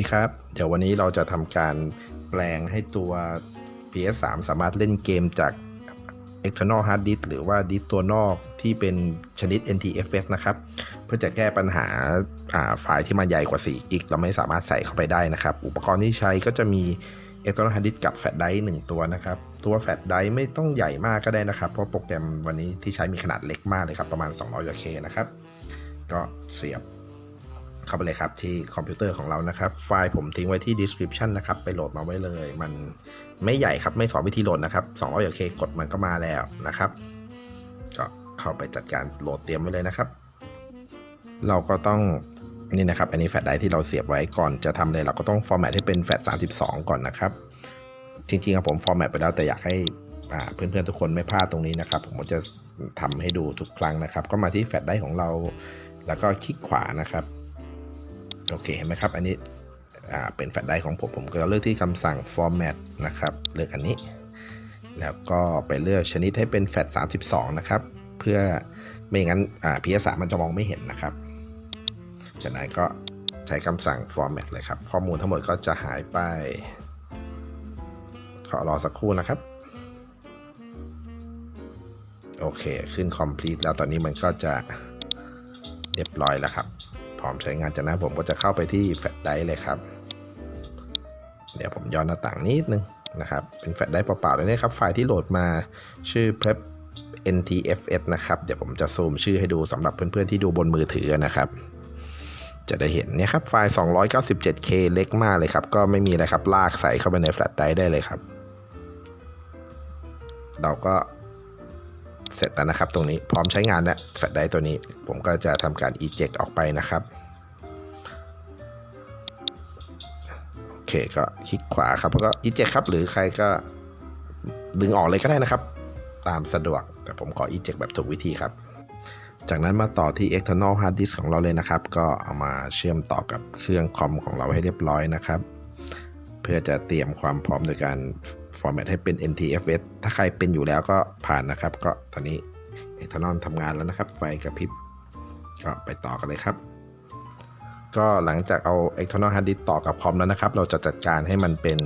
ดีครับ เดี๋ยววันนี้เราจะทำการแปลงให้ตัว PS3 สามารถเล่นเกมจาก external hard disk หรือว่าดิสตัวนอกที่เป็นชนิด NTFS นะครับ เพื่อจะแก้ปัญหาาไฟล์ที่มันใหญ่กว่า 4 กิก เราไม่สามารถใส่เข้าไปได้นะครับ อุปกรณ์ที่ใช้ก็จะมี external hard disk กับ flash drive 1ตัวนะครับ ตัว flash drive ไม่ต้องใหญ่มากก็ได้นะครับ เพราะโปรแกรมวันนี้ที่ใช้มีขนาดเล็กมากเลยครับ ประมาณ 200 k นะครับ ก็เสียบ เข้าไปเลยครับที่คอมพิวเตอร์ของเรานะครับ ไฟล์ผมทิ้งไว้ที่ description นะครับ ไปโหลดมาไว้เลย มันไม่ใหญ่ครับ ไม่สอนวิธีโหลดนะครับ200 k กดมันก็มาแล้วนะครับ ก็เข้าไปจัดการโหลดเตรียมไว้เลยนะครับ เราก็ต้องนี่นะครับ อันนี้แฟลชไดร์ที่เราเสียบไว้ก่อนจะทำเลยเราก็ต้องฟอร์แมตให้เป็นแฟลช32 ก่อนนะครับ จริงๆอะผมฟอร์แมตไปแล้วแต่อยากให้เพื่อนๆทุกคนไม่พลาดตรงนี้นะครับ ผมจะทำให้ดูทุกครั้งนะครับ ก็มาที่แฟลชไดร์ของเรา แล้วก็คลิกขวานะครับ โอเคเห็นไหมครับ อันนี้เป็นแฟลชไดร์ของผม ผมก็เลือกที่คำสั่ง format นะครับ เลือกอันนี้ แล้วก็ไปเลือกชนิดให้เป็นแฟลช32 นะครับ เพื่อไม่งั้นอ่า PS3 มันจะมองไม่เห็นนะครับ จากนั้นก็ใช้คำสั่ง format เลยครับ ข้อมูลทั้งหมดก็จะหายไป ขอรอสักครู่นะครับ โอเค ขึ้น complete แล้วตอนนี้มันก็จะเรียบร้อยแล้วครับ พร้อมใช้งานจากนั้นผมก็จะเข้าไปที่แฟลชไดรฟ์เลยครับ เดี๋ยวผมย้อนหน้าต่างนิดนึงนะครับ เป็นแฟลชไดรฟ์เปล่าๆเลยนะครับ ไฟล์ที่โหลดมาชื่อ prep ntfs นะครับ เดี๋ยวผมจะซูมชื่อให้ดูสำหรับเพื่อนๆที่ดูบนมือถือนะครับ จะได้เห็นเนี่ยครับไฟล์ 297k เล็กมากเลยครับ ก็ไม่มีอะไรครับ ลากใส่เข้าไปในแฟลชไดรฟ์ได้เลยครับ เราก็ เสร็จแล้วนะครับ ตรงนี้พร้อมใช้งานแล้วแฟลชไดรฟ์ตัวนี้ ผมก็จะทำการ eject ออกไปนะครับโอเคก็คลิกขวาครับแล้วก็ eject ครับ หรือใครก็ดึงออกเลยก็ได้นะครับ ตามสะดวกแต่ผมขอ eject แบบถูกวิธีครับ จากนั้นมาต่อที่ external hard disk ของเราเลยนะครับ ก็เอามาเชื่อมต่อกับเครื่องคอมของเราให้เรียบร้อยนะครับ เพื่อจะเตรียมความพร้อมโดยการ format ให้เป็น NTFS ถ้าใครเป็นอยู่แล้วก็ผ่านนะครับ ก็ตอนนี้ Eternal ทำงานแล้วนะครับ ไฟกระพริบ ก็ไปต่อกันเลยครับ ก็หลังจากเอา external hard disk ต่อกับคอมแล้วนะครับ เราจะจัดการให้มันเป็น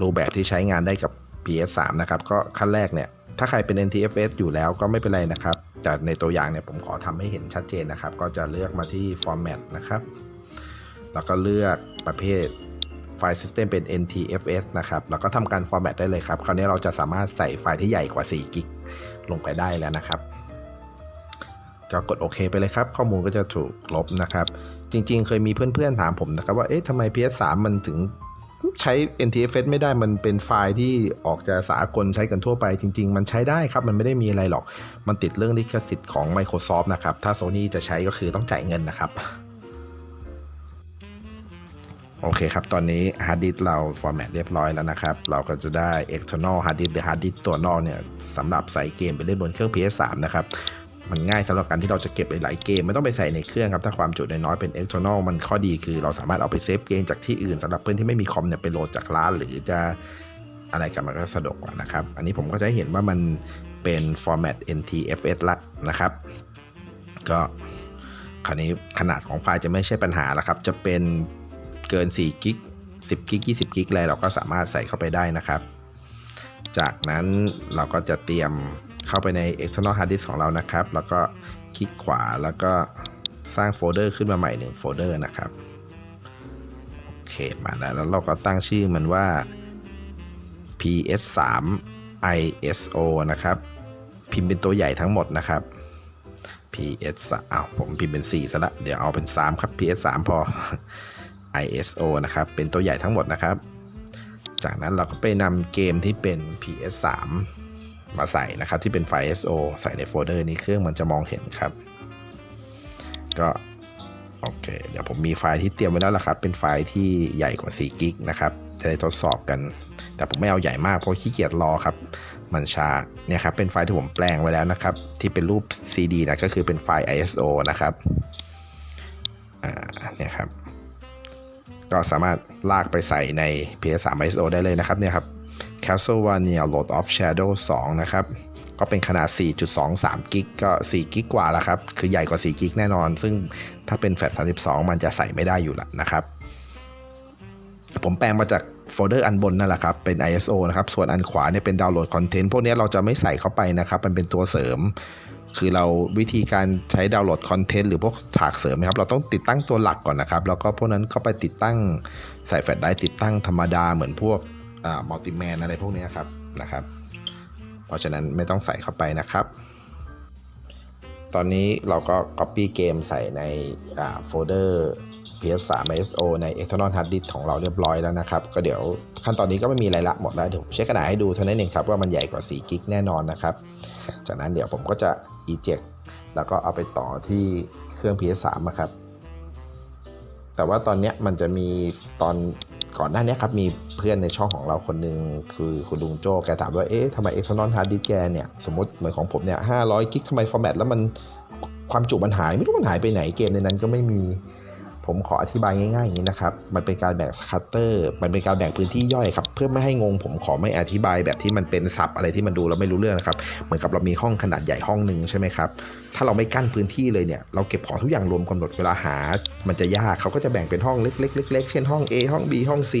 รูปแบบที่ใช้งานได้กับ PS3 นะครับ ก็ขั้นแรกเนี่ย ถ้าใครเป็น NTFS อยู่แล้วก็ไม่เป็นไรนะครับ แต่ในตัวอย่างเนี่ยผมขอทำให้เห็นชัดเจนนะครับ ก็จะเลือกมาที่ format นะครับ แล้วก็เลือกประเภท ไฟล์ System เป็น NTFS นะครับ แล้วก็ทำการ format ได้เลยครับ คราวนี้เราจะสามารถใส่ไฟล์ที่ใหญ่กว่า 4 กิกลงไปได้แล้วนะครับ ก็กดโอเคไปเลยครับ ข้อมูลก็จะถูกลบนะครับ จริงๆ เคยมีเพื่อนๆ ถามผมนะครับว่า เอ๊ะทำไม PS3 มันถึงใช้ NTFS ไม่ได้มันเป็นไฟล์ที่ออกจะสากลใช้กันทั่วไป จริง ๆ มันใช้ได้ครับ มันไม่ได้มีอะไรหรอก มันติดเรื่องลิขสิทธิ์ของ Microsoft นะครับ ถ้า Sony จะใช้ก็คือต้องจ่ายเงินนะครับ โอเคครับ ตอนนี้ฮาร์ดดิสเราฟอร์แมตเรียบร้อยแล้วนะครับ เราก็จะได้ external hard disk หรือ hard disk ตัวนอกเนี่ยสำหรับใส่เกมไปเล่นบนเครื่อง PS3 นะครับมันง่ายสำหรับการที่เราจะเก็บหลายๆเกมไม่ต้องไปใส่ในเครื่องครับ ถ้าความจุน้อยๆเป็น external มันข้อดีคือเราสามารถเอาไปเซฟเกมจากที่อื่นสำหรับเพื่อนที่ไม่มีคอมเนี่ยไปโหลดจากร้าน หรือจะอะไรกันมันก็สะดวกกว่านะครับ อันนี้ผมก็จะเห็นว่ามันเป็น format NTFS ละนะครับ ก็คราวนี้ขนาดของไฟล์จะไม่ใช่ปัญหาแล้วครับ จะเป็น กิน4กิก10กิก20กิกอะไรเราก็สามารถใส่เข้าไปได้นะครับ จากนั้นเราก็จะเตรียมเข้าไปใน external hard disk ของเรานะครับ แล้วก็คลิกขวาแล้วก็สร้างโฟลเดอร์ขึ้นมาใหม่หนึ่งโฟลเดอร์นะครับโอเคมาแล้วแล้วเราก็ตั้งชื่อมันว่า ps3 iso นะครับพิมพ์เป็นตัวใหญ่ทั้งหมดนะครับ ps อ้าวผมพิมพ์เป็น4ซะละเดี๋ยวเอาเป็น 3 ครับ ps3 พอ iso นะครับ เป็นตัวใหญ่ทั้งหมดนะครับ จากนั้นเราก็ไปนำเกมที่เป็น ps3 มาใส่นะครับ ที่เป็นไฟล์ so ใส่ในโฟลเดอร์นี้เครื่องมันจะมองเห็นครับ ก็โอเค เดี๋ยวผมมีไฟล์ที่เตรียมไว้แล้วล่ะครับ เป็นไฟล์ที่ใหญ่กว่า4กิกนะครับ จะได้ทดสอบกัน แต่ผมไม่เอาใหญ่มากเพราะขี้เกียจรอครับ มันช้า เนี่ยครับ เป็นไฟล์ที่ผมแปลงไว้แล้วนะครับ ที่เป็นรูป CD นะ ก็คือเป็นไฟล์ ISO นะครับ อ่า เนี่ยครับ ก็สามารถลากไปใส่ใน PS3 ISO ได้เลยนะครับเนี่ยครับ Castlevania Lord of Shadow 2 นะครับ ก็เป็นขนาด 4.23 กิกก็ 4 กิกกว่าแล้วครับ คือใหญ่กว่า 4 กิกแน่นอน ซึ่งถ้าเป็นแฟลช32 มันจะใส่ไม่ได้อยู่ละนะครับ ผมแปลงมาจากโฟลเดอร์อันบนนั่นแหละครับ เป็น ISO นะครับ ส่วนอันขวาเนี่ยเป็นดาวน์โหลดคอนเทนต์ พวกนี้เราจะไม่ใส่เข้าไปนะครับ มันเป็นตัวเสริม คือเราวิธีการใช้ดาวน์โหลดคอนเทนต์หรือพวกฉากเสริมนะครับ เราต้องติดตั้งตัวหลักก่อนนะครับ แล้วก็พวกนั้นก็ไปติดตั้งใส่แฟลชไดร์ติดตั้งธรรมดาเหมือนพวกมัลติแมนอะไรพวกนี้ครับนะครับ เพราะฉะนั้นไม่ต้องใส่เข้าไปนะครับ ตอนนี้เราก็ Copy เกมใส่ในโฟลเดอร์ PS3 ISO ใน external hard disk ของเราเรียบร้อยแล้วนะครับ ก็เดี๋ยวขั้นตอนนี้ก็ไม่มีอะไรละหมดแล้ว เดี๋ยวผมเช็คขนาดให้ดูเท่านั้นเองครับว่ามันใหญ่กว่า 4 กิกแน่นอนนะครับ จากนั้นเดี๋ยวผมก็จะ eject แล้วก็เอาไปต่อที่เครื่อง PS3 อะครับ แต่ว่าตอนเนี้ยมันจะมีตอนก่อนหน้านี้ครับ มีเพื่อนในช่องของเราคนหนึ่งคือคุณลุงโจแกถามว่า เอ๊ะทำไม external hard disk แกเนี่ย สมมติเหมือนของผมเนี่ย500กิกทำไมฟอร์แมตแล้วมันความจุมันหาย ไม่รู้มันหายไปไหนเกมในนั้นก็ไม่มี ผมขออธิบายง่ายๆอย่างนี้นะครับ มันเป็นการแบ่งสคัตเตอร์ มันเป็นการแบ่งพื้นที่ย่อยครับ เพื่อไม่ให้งง ผมขอไม่อธิบายแบบที่มันเป็นศัพท์อะไรที่มันดูเราไม่รู้เรื่องนะครับ เหมือนกับเรามีห้องขนาดใหญ่ห้องหนึ่งใช่ไหมครับ ถ้าเราไม่กั้นพื้นที่เลยเนี่ย เราเก็บของทุกอย่างรวมกำหนดเวลาหา มันจะยาก เขาก็จะแบ่งเป็นห้องเล็กๆเล็กๆเช่นห้อง A ห้อง B ห้อง C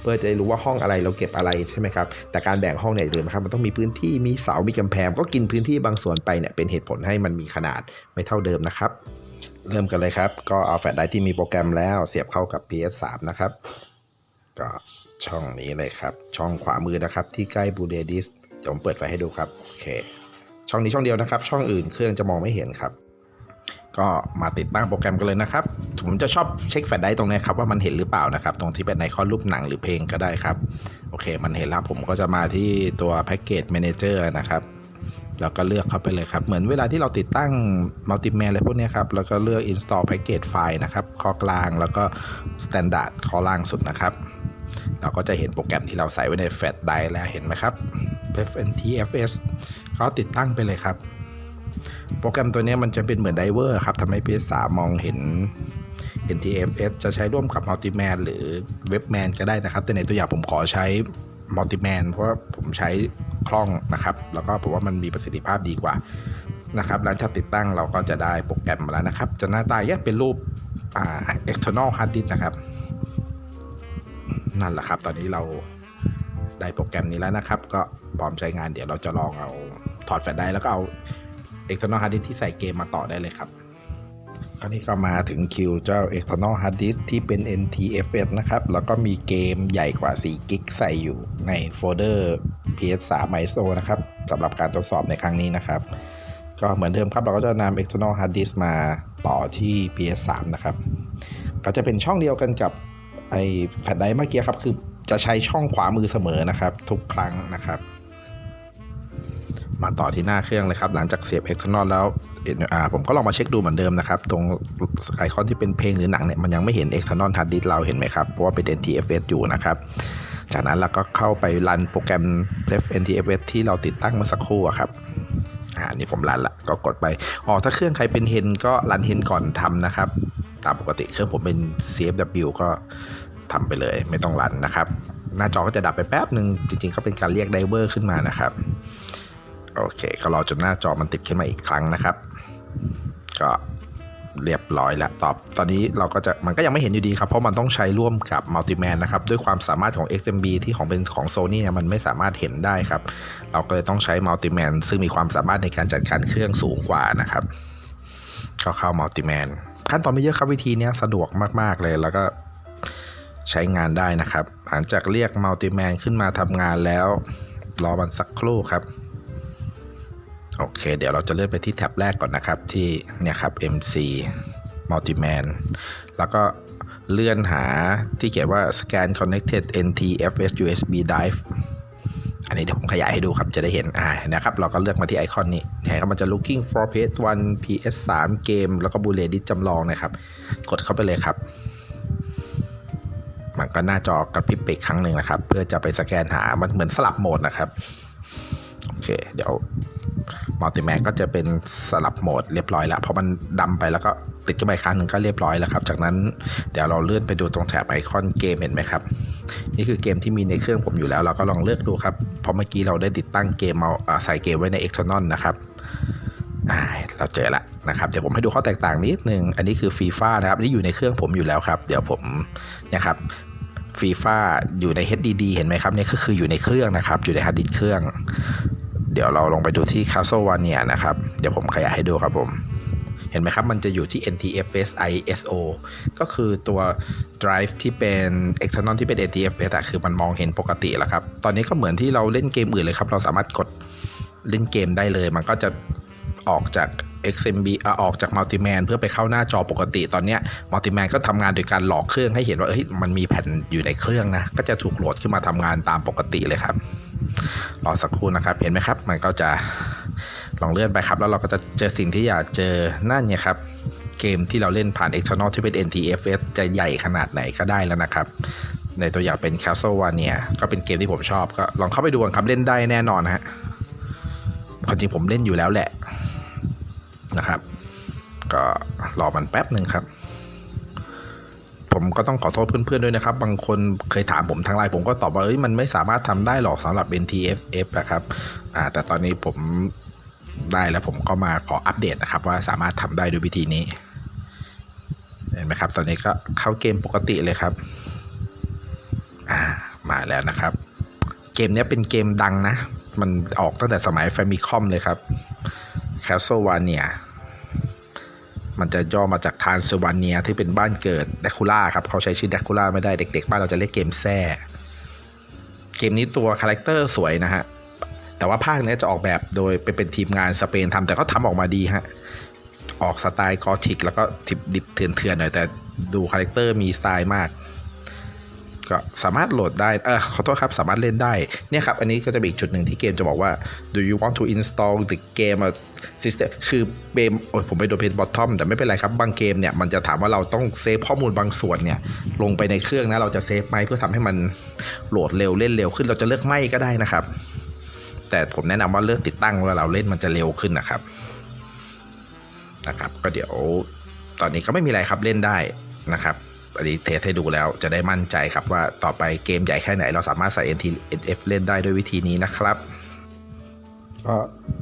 เพื่อจะได้รู้ว่าห้องอะไรเราเก็บอะไรใช่ไหมครับ แต่การแบ่งห้องเนี่ยเดิมนะครับ มันต้องมีพื้นที่ มีเสา มีกำแพง ก็กินพื้นที่บางส่วนไปเนี่ย เป็นเหตุผลให้มันมีขนาดไม่เท่าเดิมนะครับ เริ่มกันเลยครับ ก็เอาแฟลชไดร์ที่มีโปรแกรมแล้วเสียบเข้ากับ PS3 นะครับ ก็ช่องนี้เลยครับ ช่องขวามือนะครับ ที่ใกล้บูเดดิสเดี๋ยวผมเปิดไฟให้ดูครับ โอเค ช่องนี้ช่องเดียวนะครับ ช่องอื่นเครื่องจะมองไม่เห็นครับ ก็มาติดตั้งโปรแกรมกันเลยนะครับ ผมจะชอบเช็คแฟลชไดร์ตรงนี้ครับว่ามันเห็นหรือเปล่านะครับ ตรงที่เป็นไอคอนรูปหนังหรือเพลงก็ได้ครับ โอเค มันเห็นแล้วผมก็จะมาที่ตัวแพ็กเกจ Manager นะครับ แล้วก็เลือกเข้าไปเลยครับ เหมือนเวลาที่เราติดตั้งมัลติแมนอะไรพวกนี้ครับ แล้วก็เลือก install package file นะครับข้อกลางแล้วก็ standard ข้อล่างสุดนะครับ เราก็จะเห็นโปรแกรมที่เราใส่ไว้ในแฟลชไดรฟ์แล้วเห็นไหมครับ FNTFS เขาติดตั้งไปเลยครับ โปรแกรมตัวนี้มันจะเป็นเหมือนไดเวอร์ครับทำให้ PS3 มองเห็น NTFS จะใช้ร่วมกับ Multiman หรือ Webman ก็ได้นะครับ แต่ในตัวอย่างผมขอใช้ Multiman เพราะผมใช้ คล่องนะครับ แล้วก็ผมว่ามันมีประสิทธิภาพดีกว่านะครับหลังจากติดตั้งเราก็จะได้โปรแกรมมาแล้วนะครับ จะหน้าตาแยกเป็นรูปอ่า external hard disk นะครับ นั่นแหละครับ ตอนนี้เราได้โปรแกรมนี้แล้วนะครับ ก็พร้อมใช้งานเดี๋ยวเราจะลองเอาถอดแฟลชไดรฟ์แล้วก็เอา external hard disk ที่ใส่เกมมาต่อได้เลยครับคราวนี้ก็มาถึงคิวเจ้า external hard disk ที่เป็น NTFS นะครับ แล้วก็มีเกมใหญ่กว่า4กิกใส่อยู่ในโฟลเดอร์ PS3 ISO นะครับสำหรับการทดสอบในครั้งนี้นะครับ ก็เหมือนเดิมครับเราก็จะนำ external hard disk มาต่อที่ PS3 นะครับ ก็จะเป็นช่องเดียวกันกับไอแฟลชไดร์เมื่อกี้ครับ คือจะใช้ช่องขวามือเสมอนะครับ ทุกครั้งนะครับ มาต่อที่หน้าเครื่องเลยครับ หลังจากเสียบ external แล้วอ่าผมก็ลองมาเช็คดูเหมือนเดิมนะครับ ตรงไอคอนที่เป็นเพลงหรือหนังเนี่ยมันยังไม่เห็น external hard disk เราเห็นไหมครับ เพราะว่าเป็น NTFS อยู่นะครับ จากนั้นเราก็เข้าไปรันโปรแกรม Ref NTFS ที่เราติดตั้งเมื่อสักครู่ครับอ่านี่ผมรันละก็กดไปอ๋อถ้าเครื่องใครเป็นเฮนก็รันเฮนก่อนทำนะครับ ตามปกติเครื่องผมเป็น CFW ก็ทำไปเลยไม่ต้องรันนะครับ หน้าจอก็จะดับไปแป๊บหนึ่งจริงๆก็เป็นการเรียกไดเวอร์ขึ้นมานะครับ โอเค ก็รอจนหน้าจอมันติดขึ้นมาอีกครั้งนะครับ ก็ เรียบร้อยแล้วตอบ ตอนนี้เราก็จะมันก็ยังไม่เห็นอยู่ดีครับ เพราะมันต้องใช้ร่วมกับ Multiman นะครับ ด้วยความสามารถของ XMB ที่ของเป็นของ Sony เนี่ยมันไม่สามารถเห็นได้ครับ เราก็เลยต้องใช้ Multiman ซึ่งมีความสามารถในการจัดการเครื่องสูงกว่านะครับก็เข้า Multiman ขั้นตอนไม่เยอะครับวิธีนี้สะดวกมาก ๆ เลยแล้วก็ใช้งานได้นะครับ หลังจากเรียก Multiman ขึ้นมาทำงานแล้ว รอมันสักครู่ครับ โอเค เดี๋ยวเราจะเลื่อนไปที่แท็บแรกก่อนนะครับ ที่เนี่ยครับ MC Multiman แล้วก็เลื่อนหาที่เขียนว่า Scan Connected NTFS USB Drive อันนี้เดี๋ยวผมขยายให้ดูครับ จะได้เห็นอ่านะครับ เราก็เลือกมาที่ไอคอนนี้เห็นครับมันจะ looking for PS1 PS3 เกมแล้วก็บูเลดิสจำลองนะครับ กดเข้าไปเลยครับ มันก็หน้าจอกระพริบไปอีกครั้งหนึ่งนะครับ เพื่อจะไปสแกนหามันเหมือนสลับโหมดนะครับ โอเค เดี๋ยว มัลติแมนก็จะเป็นสลับโหมดเรียบร้อยแล้วเพราะมันดำไปแล้วก็ติดขึ้นไปครั้งหนึ่งก็เรียบร้อยแล้วครับ จากนั้นเดี๋ยวเราเลื่อนไปดูตรงแถบไอคอนเกมเห็นไหมครับ นี่คือเกมที่มีในเครื่องผมอยู่แล้ว เราก็ลองเลือกดูครับ เพราะเมื่อกี้เราได้ติดตั้งเกมเอาใส่เกมไว้ใน external นะครับอ่าเราเจอละนะครับเดี๋ยวผมให้ดูข้อแตกต่างนิดนึง อันนี้คือฟีฟ่านะครับนี่อยู่ในเครื่องผมอยู่แล้วครับ เดี๋ยวผมเนี่ยครับฟีฟ่าอยู่ใน HDD เห็นไหมครับเนี่ยก็คืออยู่ในเครื่องนะครับ อยู่ในฮาร์ดดิสก์เครื่อง เดี๋ยวเราลงไปดูที่ Castlevania นะครับ เดี๋ยวผมขยายให้ดูครับผม เห็นไหมครับ มันจะอยู่ที่ NTFS ISO ก็คือตัว drive ที่เป็น external ที่เป็น NTFS อะคือมันมองเห็นปกติแล้วครับ ตอนนี้ก็เหมือนที่เราเล่นเกมอื่นเลยครับ เราสามารถกดเล่นเกมได้เลย มันก็จะออกจาก XMB อออกจาก Multiman เพื่อไปเข้าหน้าจอปกติ ตอนนี้ Multiman ก็ทำงานโดยการหลอกเครื่องให้เห็นว่าเอ้ยมันมีแผ่นอยู่ในเครื่องนะ ก็จะถูกโหลดขึ้นมาทำงานตามปกติเลยครับ รอสักครู่นะครับ เห็นไหมครับ มันก็จะลองเลื่อนไปครับ แล้วเราก็จะเจอสิ่งที่อยากเจอนั่นเนี่ยครับ เกมที่เราเล่นผ่าน external ที่เป็น NTFS จะใหญ่ขนาดไหนก็ได้แล้วนะครับ ในตัวอย่างเป็น Castlevania ก็เป็นเกมที่ผมชอบก็ลองเข้าไปดูกันครับเล่นได้แน่นอนนะฮะความจริงผมเล่นอยู่แล้วแหละนะครับ ก็รอมันแป๊บหนึ่งครับ ผมก็ต้องขอโทษเพื่อนๆด้วยนะครับ บางคนเคยถามผมทางไลน์ผมก็ตอบว่าเอ้ยมันไม่สามารถทำได้หรอกสำหรับ NTFF นะครับอ่าแต่ตอนนี้ผมได้แล้วผมก็มาขออัปเดตนะครับ ว่าสามารถทำได้ด้วยวิธีนี้เห็นไหมครับ ตอนนี้ก็เข้าเกมปกติเลยครับอ่ามาแล้วนะครับ เกมนี้เป็นเกมดังนะ มันออกตั้งแต่สมัย Famicom เลยครับ Castlevania มันจะย่อมาจากทานซูวาเนียที่เป็นบ้านเกิดแดคูล่าครับเขาใช้ชื่อแดคูล่าไม่ได้เด็ก ๆ บ้านเราจะเรียกเกมแซ่เกมนี้ตัวคาแรคเตอร์สวยนะฮะแต่ว่าภาคนี้จะออกแบบโดยไปเป็นทีมงานสเปนทำแต่เขาทำออกมาดีฮะออกสไตล์กอธิก แล้วก็ดิบเถื่อนๆหน่อยแต่ดูคาแรคเตอร์มีสไตล์มาก ก็สามารถโหลดได้เออขอโทษครับสามารถเล่นได้เนี่ยครับ อันนี้ก็จะเป็นอีกจุดหนึ่งที่เกมจะบอกว่า do you want to install the game as system คือเกมโอ้ยผมไปโดนเพนบอททอมแต่ไม่เป็นไรครับ บางเกมเนี่ย มันจะถามว่าเราต้องเซฟข้อมูลบางส่วนเนี่ย ลงไปในเครื่องนะ เราจะเซฟไหมเพื่อทำให้มันโหลดเร็วเล่นเร็วขึ้นเราจะเลือกไม่ก็ได้นะครับ แต่ผมแนะนำว่าเลือกติดตั้งเวลาเราเล่นมันจะเร็วขึ้นนะครับนะครับ ก็เดี๋ยวตอนนี้ก็ไม่มีอะไรครับเล่นได้นะครับ อันนี้เทสให้ดูแล้วจะได้มั่นใจครับว่าต่อไปเกมใหญ่แค่ไหน เราสามารถใส่ NTF เล่นได้ด้วยวิธีนี้นะครับก็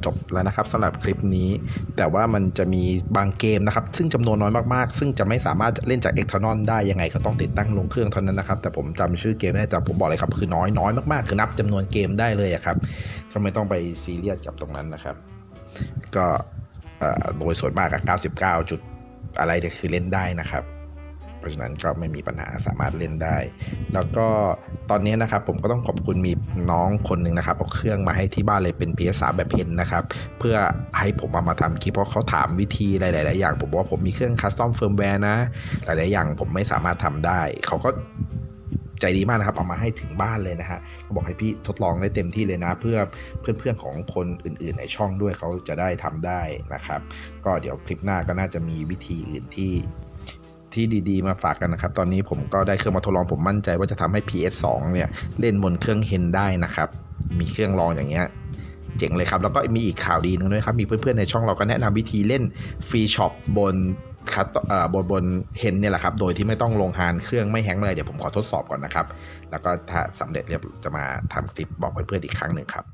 จบแล้วนะครับสำหรับคลิปนี้ แต่ว่ามันจะมีบางเกมนะครับ ซึ่งจำนวนน้อยมากๆ ซึ่งจะไม่สามารถเล่นจาก External ได้ยังไงก็ต้องติดตั้งลงเครื่องเท่านั้นนะครับ แต่ผมจำชื่อเกมไม่ได้แต่ผมบอกเลยครับ คือน้อยน้อยมากๆ คือนับจำนวนเกมได้เลยครับ ก็ไม่ต้องไปซีเรียสกับตรงนั้นนะครับ ก็โดยส่วนมากกับ99 จุดอะไรเนี่ยคือเล่นได้นะครับ ราะฉะนั้นก็ไม่มีปัญหาสามารถเล่นได้ แล้วก็ตอนนี้นะครับผมก็ต้องขอบคุณมีน้องคนหนึ่งนะครับเอาเครื่องมาให้ที่บ้านเลยเป็น PS3 แบบเพนนะครับเพื่อให้ผมเอามาทำคลิปเพราะเขาถามวิธีหลาย ๆ อย่าง ผมบอกว่าผมมีเครื่องคัสตอมเฟิร์มแวร์นะ หลาย ๆ อย่างผมไม่สามารถทำได้ เขาก็ใจดีมากนะครับเอามาให้ถึงบ้านเลยนะฮะก็บอกให้พี่ทดลองได้เต็มที่เลยนะ เพื่อเพื่อนๆของคนอื่น ๆ ในช่องด้วยเขาจะได้ทำได้นะครับ ก็เดี๋ยวคลิปหน้าก็น่าจะมีวิธีอื่นที่ ที่ดีๆ มาฝากกันนะครับ ตอนนี้ผมก็ได้เครื่องมาทดลองผมมั่นใจว่าจะทำให้ PS2 เนี่ยเล่นบนเครื่องเฮนได้นะครับ มีเครื่องรองอย่างเงี้ยเจ๋งเลยครับ แล้วก็มีอีกข่าวดีหนึงด้วยครับ มีเพื่อนๆในช่องเราก็แนะนำวิธีเล่นฟรีช็อปบนคัตเอ่อบนบนเฮนเนี่ยแหละครับ โดยที่ไม่ต้องลงฮานเครื่องไม่แฮงเลยเดี๋ยวผมขอทดสอบก่อนนะครับ แล้วก็ถ้าสำเร็จเรียบจะมาทำคลิปบอกเพื่อนๆอีกครั้งหนึ่งครับ